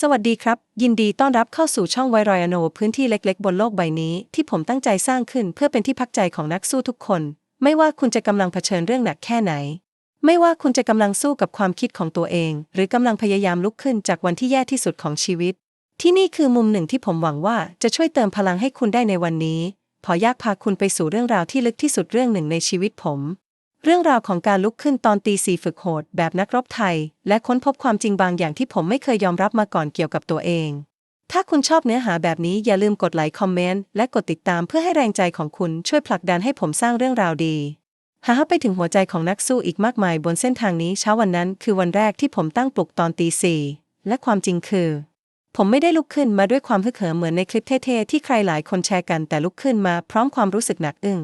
สวัสดีครับ ยินดีต้อนรับเข้าสู่ช่องไวรอยโน พื้นที่เล็กๆ บนโลกใบนี้ที่ผมตั้งใจสร้างขึ้นเพื่อเป็นที่พักใจของนักสู้ทุกคน ไม่ว่าคุณจะกำลังเผชิญเรื่องหนักแค่ไหน ไม่ว่าคุณจะกำลังสู้กับความคิดของตัวเอง หรือกำลังพยายามลุกขึ้นจากวันที่แย่ที่สุดของชีวิต ที่นี่คือมุมหนึ่งที่ผมหวังว่าจะช่วยเติมพลังให้คุณได้ในวันนี้ พออยากพาคุณไปสู่เรื่องราวที่ลึกที่สุดเรื่องหนึ่งในชีวิตผม เรื่องราวของการลุกขึ้นตอนตีสี่ฝึกโหดแบบนักรบไทย และค้นพบความจริงบางอย่างที่ผมไม่เคยยอมรับมาก่อนเกี่ยวกับตัวเอง ถ้าคุณชอบเนื้อหาแบบนี้อย่าลืมกดไลค์คอมเมนต์และกดติดตามเพื่อให้แรงใจของคุณช่วยผลักดันให้ผมสร้างเรื่องราวดีหาไปถึงหัวใจของนักสู้อีกมากมายบนเส้นทางนี้เช้าวันนั้นคือวันแรกที่ผมตั้งปลุกตอนตีสี่และความจริงคือ ผมไม่ได้ลุกขึ้นมาด้วยความฮึกเหิมเหมือนในคลิปเท่ๆที่ใครหลายคนแชร์กันแต่ลุกขึ้นมาพร้อมความรู้สึกหนักอึ้ง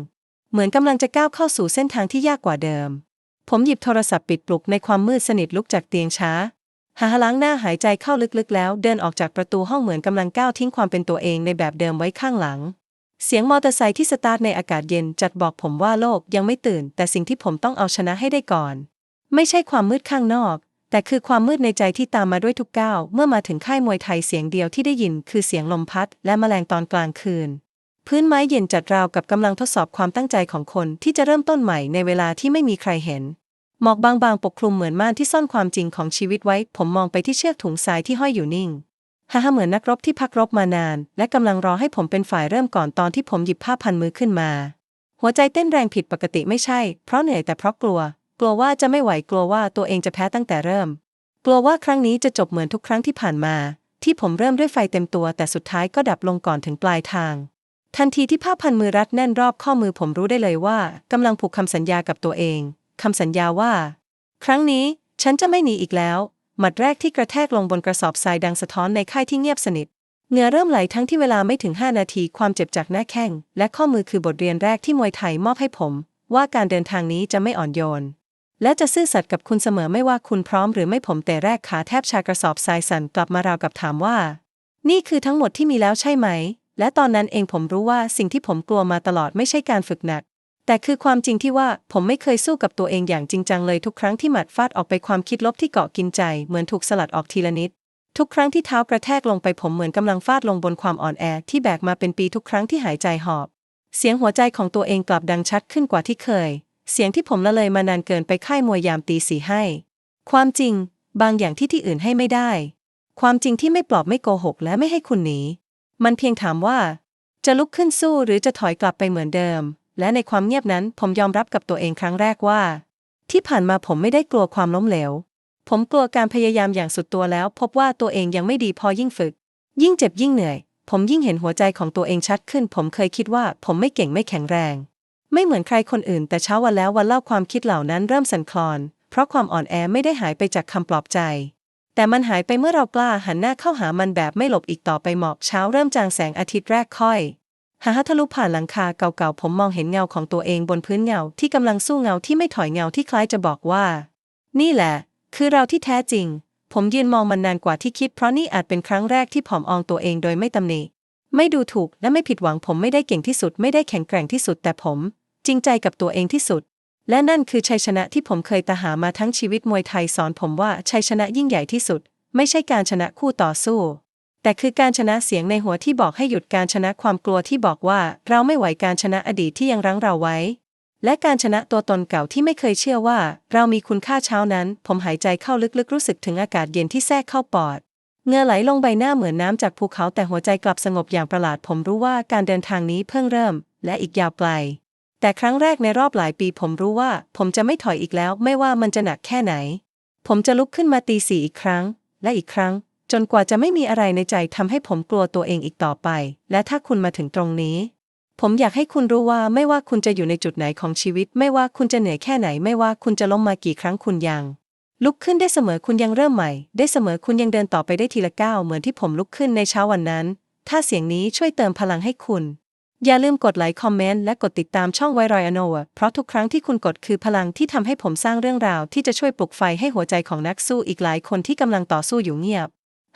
เหมือนกำลังจะก้าวเข้าสู่เส้นทางที่ยากกว่าเดิม ผมหยิบโทรศัพท์ปิดปลุกในความมืดสนิทลุกจากเตียงช้า หาล้างหน้าหายใจเข้าลึกๆ แล้วเดินออกจากประตูห้องเหมือนกำลังก้าวทิ้งความเป็นตัวเองในแบบเดิมไว้ข้างหลัง เสียงมอเตอร์ไซค์ที่สตาร์ทในอากาศเย็นจัดบอกผมว่าโลกยังไม่ตื่น แต่สิ่งที่ผมต้องเอาชนะให้ได้ก่อน ไม่ใช่ความมืดข้างนอก แต่คือความมืดในใจที่ตามมาด้วยทุกก้าวเมื่อมาถึงค่ายมวยไทยเสียงเดียวที่ได้ยิน คือเสียงลมพัด และแมลงตอนกลางคืน พื้นไม้เย็นจัดราวกับกำลังทดสอบความตั้งใจของคนที่จะเริ่มต้นใหม่ในเวลาที่ไม่มีใครเห็น หมอกบางๆ ปกคลุมเหมือนม่านที่ซ่อนความจริงของชีวิตไว้ ผมมองไปที่เชือกถุงทรายที่ห้อยอยู่นิ่งฮ่าเหมือนนักรบที่พักรบมานาน และกำลังรอให้ผมเป็นฝ่ายเริ่มก่อนตอนที่ผมหยิบผ้าพันมือขึ้นมา หัวใจเต้นแรงผิดปกติไม่ใช่ เพราะเหนื่อยแต่เพราะกลัว กลัวว่าจะไม่ไหวกลัวว่าตัวเองจะแพ้ตั้งแต่เริ่ม กลัวว่าครั้งนี้จะจบเหมือนทุกครั้งที่ผ่านมา ที่ผมเริ่มด้วยไฟเต็มตัว แต่สุดท้ายก็ดับลงก่อนถึงปลายทาง ทันทีที่ผ้าพันมือรัดแน่นรอบข้อมือผมรู้ได้เลยว่ากำลังผูกคำสัญญากับตัวเองคำสัญญาว่า ครั้งนี้ฉันจะไม่หนีอีกแล้ว หมัดแรกที่กระแทกลงบนกระสอบทรายดังสะท้อนในค่ายที่เงียบสนิทเหงื่อเริ่มไหลทั้งที่เวลาไม่ถึง 5 นาทีความเจ็บจากหน้าแข้ง และข้อมือคือบทเรียนแรกที่มวยไทยมอบให้ผม ว่าการเดินทางนี้จะไม่อ่อนโยน และจะซื่อสัตย์กับคุณเสมอไม่ว่าคุณพร้อมหรือไม่ผมแต่แรกขาแทบชากระสอบทรายสั่นกลับมาราวกับถามว่า นี่คือทั้งหมดที่มีแล้วใช่ไหม และตอนนั้นเองผมรู้ว่าสิ่งที่ผมกลัวมาตลอดไม่ใช่การฝึกหนัก แต่คือความจริงที่ว่าผมไม่เคยสู้กับตัวเองอย่างจริงจังเลยทุกครั้งที่หมัดฟาดออกไปความคิดลบที่เกาะกินใจ เหมือนถูกสลัดออกทีละนิด ทุกครั้งที่เท้ากระแทกลงไปผมเหมือนกำลังฟาดลงบนความอ่อนแอที่แบกมาเป็นปีทุกครั้งที่หายใจหอบ เสียงหัวใจของตัวเองกลับดังชัดขึ้นกว่าที่เคย เสียงที่ผมละเลยมานานเกินไปค่ายมวยยามตีสีให้ ความจริง บางอย่างที่ที่อื่นให้ไม่ได้ ความจริงที่ไม่ปลอบไม่โกหกและไม่ให้คุณหนี มันเพียงถามว่า จะลุกขึ้นสู้หรือจะถอยกลับไปเหมือนเดิม และในความเงียบนั้นผมยอมรับกับตัวเองครั้งแรกว่า ที่ผ่านมาผมไม่ได้กลัวความล้มเหลว ผมกลัวการพยายามอย่างสุดตัวแล้ว พบว่าตัวเองยังไม่ดีพอยิ่งฝึก ยิ่งเจ็บยิ่งเหนื่อย ผมยิ่งเห็นหัวใจของตัวเองชัดขึ้น ผมเคยคิดว่าผมไม่เก่งไม่แข็งแรง ไม่เหมือนใครคนอื่น แต่เช้าวันแล้ววันเล่าความคิดเหล่านั้นเริ่มสั่นคลอน เพราะความอ่อนแอไม่ได้หายไปจากคำปลอบใจ แต่มันหายไปเมื่อเรากล้าหันหน้าเข้าหามันแบบไม่หลบอีกต่อไปหมอกเช้าเริ่มจางแสงอาทิตย์แรกค่อยหาทะลุผ่านหลังคาเก่าๆ ผมมองเห็นเงาของตัวเองบนพื้นเงาที่กำลังสู้เงาที่ไม่ถอยเงาที่คล้ายจะบอกว่า นี่แหละ คือเราที่แท้จริง ผมยืนมองมันนานกว่าที่คิดเพราะนี่อาจเป็นครั้งแรกที่ผอมอองตัวเองโดยไม่ตำหนิไม่ดูถูกและไม่ผิดหวังผมไม่ได้เก่งที่สุดไม่ได้แข็งแกร่งที่สุดแต่ผม จริงใจกับตัวเองที่สุด และนั่นคือชัยชนะที่ผมเคยตาหามาทั้งชีวิตมวยไทยสอนผมว่าชัยชนะยิ่งใหญ่ที่สุด ไม่ใช่การชนะคู่ต่อสู้ แต่คือการชนะเสียงในหัวที่บอกให้หยุดการชนะความกลัวที่บอกว่าเราไม่ไหวการชนะอดีตที่ยังรั้งเราไว้ และการชนะตัวตนเก่าที่ไม่เคยเชื่อว่า เรามีคุณค่าเช้านั้น ผมหายใจเข้าลึกๆรู้สึกถึงอากาศเย็นที่แทรกเข้าปอดเงื่อไหลลงใบหน้าเหมือนน้ำจากภูเขาแต่หัวใจกลับสงบอย่างประหลาดผมรู้ว่าการเดินทางนี้เพิ่งเริ่ม และอีกยาวไกล แต่ครั้งแรกในรอบหลายปีผมรู้ว่า ผมจะไม่ถอยอีกแล้ว ไม่ว่ามันจะหนักแค่ไหน ผมจะลุกขึ้นมาตีสี่อีกครั้ง และอีกครั้ง จนกว่าจะไม่มีอะไรในใจทำให้ผมกลัวตัวเองอีกต่อไป และถ้าคุณมาถึงตรงนี้ ผมอยากให้คุณรู้ว่าไม่ว่าคุณจะอยู่ในจุดไหนของชีวิต ไม่ว่าคุณจะเหนื่อยแค่ไหน ไม่ว่าคุณจะล้มมากี่ครั้งคุณยังลุกขึ้นได้เสมอคุณยังเริ่มใหม่ ได้เสมอคุณยังเดินต่อไปได้ทีละก้าวเหมือนที่ผมลุกขึ้นในเช้าวันนั้น ถ้าเสียงนี้ช่วยเติมพลังให้คุณ อย่าลืมกดไลค์คอมเมนต์และกดติดตามช่องไวรอยอโนเพราะทุกครั้งที่คุณกดคือพลังที่ทำให้ผมสร้างเรื่องราวที่จะช่วยปลุกไฟให้หัวใจของนักสู้อีกหลายคนที่กำลังต่อสู้อยู่เงียบ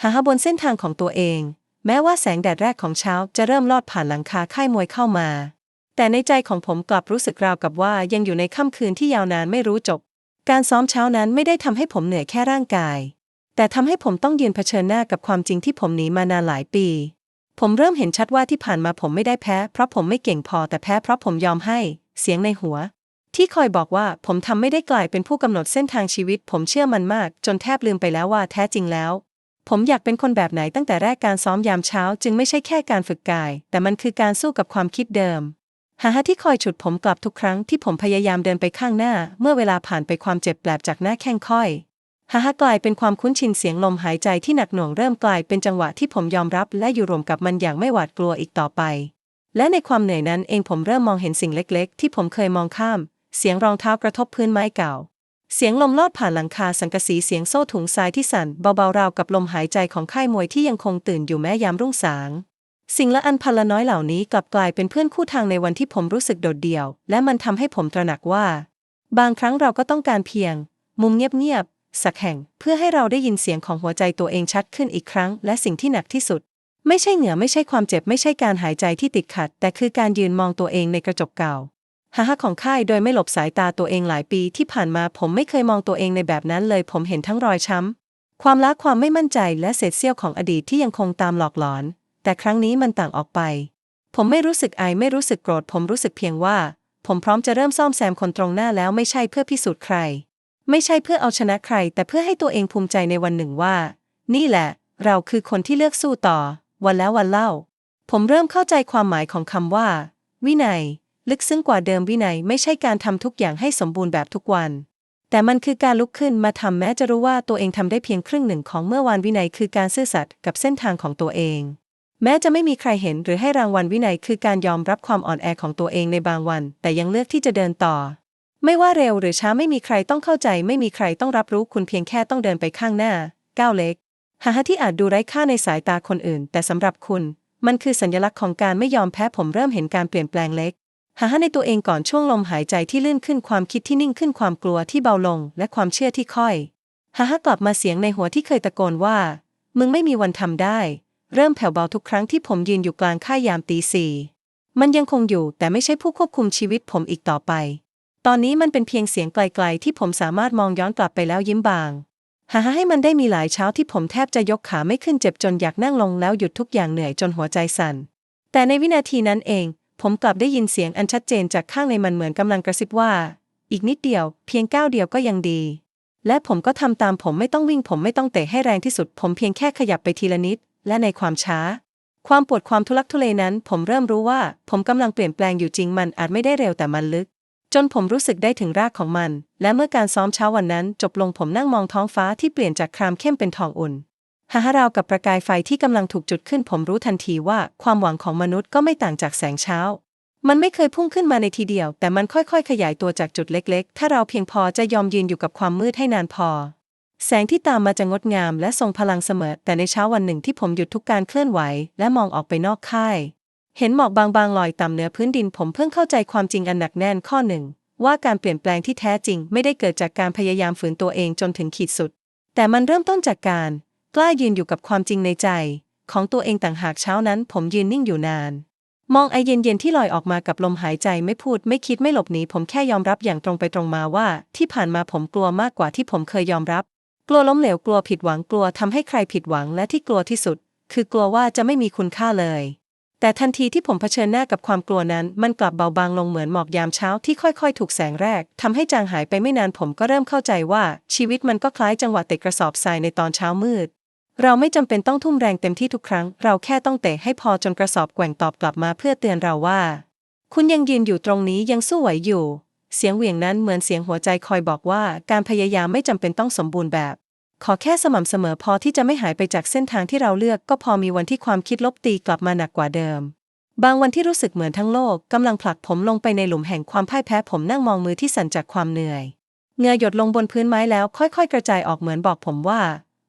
หาบนเส้นทางของตัวเอง แม้ว่าแสงแดดแรกของเช้าจะเริ่มลอดผ่านหลังคาค่ายมวยเข้ามา แต่ในใจของผมกลับรู้สึกราวกับว่ายังอยู่ในค่ำคืนที่ยาวนานไม่รู้จบ การซ้อมเช้านั้นไม่ได้ทำให้ผมเหนื่อยแค่ร่างกาย แต่ทำให้ผมต้องยืนเผชิญหน้ากับความจริงที่ผมหนีมานานหลายปี ผมเริ่มเห็นชัดว่าที่ผ่านมาผมไม่ได้แพ้ เพราะผมไม่เก่งพอแต่แพ้เพราะผมยอมให้ เสียงในหัว ที่คอยบอกว่าผมทำไม่ได้กลายเป็นผู้กำหนดเส้นทางชีวิต ผมเชื่อมันมาก จนแทบลืมไปแล้วว่าแท้จริงแล้ว ผมอยากเป็นคนแบบไหนตั้งแต่แรกการซ้อมยามเช้า จึงไม่ใช่แค่การฝึกกาย แต่มันคือการสู้กับความคิดเดิมหาฮะที่คอยฉุดผมกลับทุกครั้งที่ผมพยายามเดินไปข้างหน้า เมื่อเวลาผ่านไปความเจ็บแปลบจากหน้าแข้งค่อย ฮาฮากลายเป็นความคุ้นชินเสียงลมหายใจที่หนักหน่วงเริ่มกลายเป็นจังหวะที่ผมยอมรับและอยู่รวมกับมันอย่างไม่หวาดกลัวอีกต่อไป และในความเหนื่อยนั้นเองผมเริ่มมองเห็นสิ่งเล็กๆ ที่ผมเคยมองข้าม เสียงรองเท้ากระทบพื้นไม้เก่า เสียงลมลอดผ่านหลังคาสังกะสีเสียงโซ่ถุงทรายที่สั่นเบาๆราวกับลมหายใจของค่ายมวยที่ยังคงตื่นอยู่แม้ยามรุ่งสางสิ่งละอันพันละน้อยเหล่านี้กลับกลายเป็นเพื่อนคู่ทางในวันที่ผมรู้สึกโดดเดี่ยว และมันทำให้ผมตระหนักว่า บางครั้งเราก็ต้องการเพียง มุมเงียบ สักแห่ง เพื่อให้เราได้ยินเสียงของหัวใจตัวเองชัดขึ้นอีกครั้ง และสิ่งที่หนักที่สุด ไม่ใช่เหงื่อไม่ใช่ความเจ็บไม่ใช่การหายใจที่ติดขัด แต่คือการยืนมองตัวเองในกระจกเก่าฮ่าฮ่าของค่ายโดยไม่หลบสายตาตัวเองหลายปีที่ผ่านมาผมไม่เคยมองตัวเองในแบบนั้นเลย ผมเห็นทั้งรอยช้ำความล้าความไม่มั่นใจและเศษเสี้ยวของอดีตที่ยังคงตามหลอกหลอน แต่ครั้งนี้มันต่างออกไป ผมไม่รู้สึกอายไม่รู้สึกโกรธ ผมรู้สึกเพียงว่า ผมพร้อมจะเริ่มซ่อมแซมคนตรงหน้าแล้วไม่ใช่เพื่อพิสูจน์ใคร ไม่ใช่เพื่อเอาชนะใคร แต่เพื่อให้ตัวเองภูมิใจในวันหนึ่งว่า นี่แหละ เราคือคนที่เลือกสู้ต่อ วันแล้ววันเล่า ผมเริ่มเข้าใจความหมายของคำว่า วินัย ลึกซึ้งกว่าเดิมวินัยไม่ใช่การทำทุกอย่างให้สมบูรณ์แบบทุกวัน แต่มันคือการลุกขึ้นมาทำแม้จะรู้ว่าตัวเองทำได้เพียงครึ่งหนึ่งของเมื่อวานวินัยคือการซื่อสัตย์กับเส้นทางของตัวเองแม้จะไม่มีใครเห็นหรือให้รางวัลวินัยคือการยอมรับความอ่อนแอของตัวเองในบางวัน แต่ยังเลือกที่จะเดินต่อ ไม่ว่าเร็วหรือช้าไม่มีใครต้องเข้าใจ ไม่มีใครต้องรับรู้คุณเพียงแค่ต้องเดินไปข้างหน้าก้าวเล็ก หาที่อาจดูไร้ค่าในสายตาคนอื่น แต่สำหรับคุณ มันคือสัญลักษณ์ของการไม่ยอมแพ้ผมเริ่มเห็นการเปลี่ยนแปลงเล็ก หาในตัวเองก่อนช่วงลมหายใจที่ลื่นขึ้นความคิดที่นิ่งขึ้นความกลัวที่เบาลง และความเชื่อที่ค่อยหากลับมาเสียงในหัวที่เคยตะโกนว่า มึงไม่มีวันทำได้ เริ่มแผ่วเบาทุกครั้งที่ผมยืนอยู่กลางค่ายยามตีสี่มันยังคงอยู่แต่ไม่ใช่ผู้ควบคุมชีวิตผมอีกต่อไป ตอนนี้มันเป็นเพียงเสียงไกลๆที่ผมสามารถมองย้อนกลับไปแล้วยิ้มบางหาให้มันได้มีหลายเช้าที่ผมแทบจะยกขาไม่ขึ้นเจ็บจนอยากนั่งลงแล้วหยุดทุกอย่างเหนื่อยจนหัวใจสั่น แต่ในวินาทีนั้นเอง ผมกลับได้ยินเสียงอันชัดเจนจากข้างในมันเหมือนกำลังกระซิบว่า อีกนิดเดียว เพียงก้าวเดียวก็ยังดี และผมก็ทำตามผมไม่ต้องวิ่งผมไม่ต้องเตะให้แรงที่สุด ผมเพียงแค่ขยับไปทีละนิด และในความช้า ความปวดความทุลักทุเลนั้น ผมเริ่มรู้ว่า ผมกำลังเปลี่ยนแปลงอยู่จริงมันอาจไม่ได้เร็วแต่มันลึก จนผมรู้สึกได้ถึงรากของมัน และเมื่อการซ้อมเช้าวันนั้น จบลงผมนั่งมองท้องฟ้าที่เปลี่ยนจากครามเข้มเป็นทองอุ่นหาฮาราวกับประกายไฟที่กำลังถูกจุดขึ้นผมรู้ทันทีว่าความหวังของมนุษย์ก็ไม่ต่างจากแสงเช้า มันไม่เคยพุ่งขึ้นมาในทีเดียว แต่มันค่อยๆ ขยายตัวจากจุดเล็กๆ ถ้าเราเพียงพอจะยอมยืนอยู่กับความมืดให้นานพอ แสงที่ตามมาจะงดงามและทรงพลังเสมอ แต่ในเช้าวันหนึ่งที่ผมหยุดทุกการเคลื่อนไหว และมองออกไปนอกค่าย เห็นหมอกบางๆลอยต่ำเหนือพื้นดินผมเพิ่งเข้าใจความจริงอันหนักแน่นข้อหนึ่ง ว่าการเปลี่ยนแปลงที่แท้จริงไม่ได้เกิดจากการพยายามฝืนตัวเองจนถึงขีดสุด แต่มันเริ่มต้นจากการ กล้ายืนอยู่กับความจริงในใจ ของตัวเองต่างหากเช้านั้น ผมยืนนิ่งอยู่นาน มองไอเย็นๆที่ลอยออกมากับลมหายใจไม่พูดไม่คิดไม่หลบหนีผมแค่ยอมรับอย่างตรงไปตรงมาว่า ที่ผ่านมาผมกลัวมากกว่าที่ผมเคยยอมรับ กลัวล้มเหลวกลัวผิดหวังกลัวทำให้ใครผิดหวังและที่กลัวที่สุด คือกลัวว่าจะไม่มีคุณค่าเลย แต่ทันทีที่ผมเผชิญหน้ากับความกลัวนั้น มันกลับเบาบางลงเหมือนหมอกยามเช้าที่ค่อยๆ ถูกแสงแรกทำให้จางหายไปไม่นานผมก็เริ่มเข้าใจว่า ชีวิตมันก็คล้ายจังหวะเตะกระสอบทรายในตอนเช้ามืด เราไม่จำเป็นต้องทุ่มแรงเต็มที่ทุกครั้ง เราแค่ต้องเตะให้พอจนกระสอบแกว่งตอบกลับมาเพื่อเตือนเราว่า คุณยังยืนอยู่ตรงนี้ยังสู้ไหวอยู่ เสียงเหวี่ยงนั้นเหมือนเสียงหัวใจคอยบอกว่า การพยายามไม่จำเป็นต้องสมบูรณ์แบบ ขอแค่สม่ำเสมอพอที่จะไม่หายไปจากเส้นทางที่เราเลือก ก็พอมีวันที่ความคิดลบตีกลับมาหนักกว่าเดิม บางวันที่รู้สึกเหมือนทั้งโลกกำลังผลักผมลงไปในหลุมแห่งความพ่ายแพ้ผมนั่งมองมือที่สั่นจากความเหนื่อยเงื่อหยดลงบนพื้นไม้แล้วค่อยๆ กระจายออกเหมือนบอกผมว่า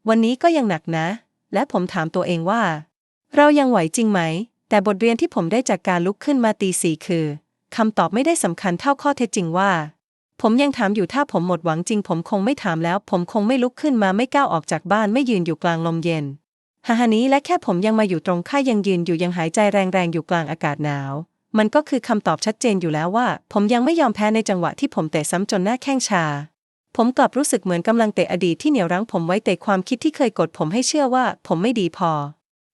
วันนี้ก็ยังหนักนะ และผมถามตัวเองว่า เรายังไหวจริงไหม แต่บทเรียนที่ผมได้จากการลุกขึ้นมาตีสี่คือคำตอบไม่ได้สำคัญเท่าข้อเท็จจริงว่า ผมยังถามอยู่ถ้าผมหมดหวังจริง ผมคงไม่ถามแล้ว ผมคงไม่ลุกขึ้นมาไม่ก้าวออกจากบ้านไม่ยืนอยู่กลางลมเย็นฮาฮานี้และแค่ผมยังมาอยู่ตรงค่ายยังยืนอยู่ยังหายใจแรงๆอยู่กลางอากาศหนาว มันก็คือคำตอบชัดเจนอยู่แล้วว่า ผมยังไม่ยอมแพ้ในจังหวะที่ผมเตะซ้ำจนหน้าแข้งชา ผมกลับรู้สึกเหมือนกำลังเตะอดีตที่เหนี่ยวรั้งผมไว้เตะความคิดที่เคยกดผมให้เชื่อว่า ผมไม่ดีพอ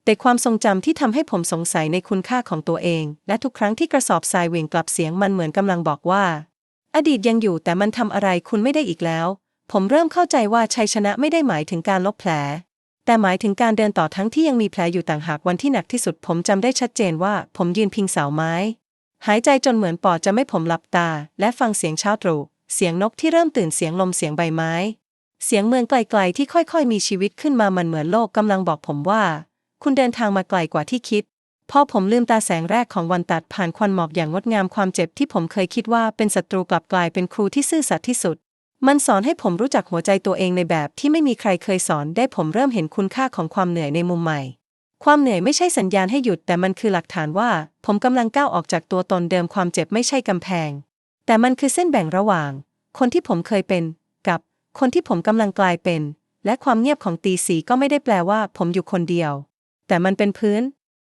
แต่ความทรงจำที่ทำให้ผมสงสัยในคุณค่าของตัวเอง และทุกครั้งที่กระสอบทรายเหวี่ยงกลับเสียงมันเหมือนกำลังบอกว่า อดีตยังอยู่แต่มันทำอะไรคุณไม่ได้อีกแล้ว ผมเริ่มเข้าใจว่าชัยชนะไม่ได้หมายถึงการลบแผล แต่หมายถึงการเดินต่อทั้งที่ยังมีแผลอยู่ต่างหากวันที่หนักที่สุด ผมจำได้ชัดเจนว่า ผมยืนพิงเสาไม้ หายใจจนเหมือนปอดจะไม่ผมหลับตา และฟังเสียงเช้าตรู่เสียงนกที่เริ่มตื่นเสียงลมเสียงใบไม้ เสียงเมืองไกลๆที่ค่อยๆ มีชีวิตขึ้นมามันเหมือนโลกกำลังบอกผมว่า คุณเดินทางมาไกลกว่าที่คิด พอผมลืมตาแสงแรกของวันตัดผ่านควันหมอกอย่างงดงามความเจ็บที่ผมเคยคิดว่าเป็นศัตรูกลับกลายเป็นครูที่ซื่อสัตย์ที่สุด มันสอนให้ผมรู้จักหัวใจตัวเองในแบบที่ไม่มีใครเคยสอนได้ผมเริ่มเห็นคุณค่าของความเหนื่อยในมุมใหม่ ความเหนื่อยไม่ใช่สัญญาณให้หยุดแต่มันคือหลักฐานว่า ผมกำลังก้าวออกจากตัวตนเดิมความเจ็บไม่ใช่กำแพง แต่มันคือเส้นแบ่งระหว่าง คนที่ผมเคยเป็น กับ คนที่ผมกำลังกลายเป็น และความเงียบของตีสีก็ไม่ได้แปลว่า ผมอยู่คนเดียว แต่มันเป็นพื้น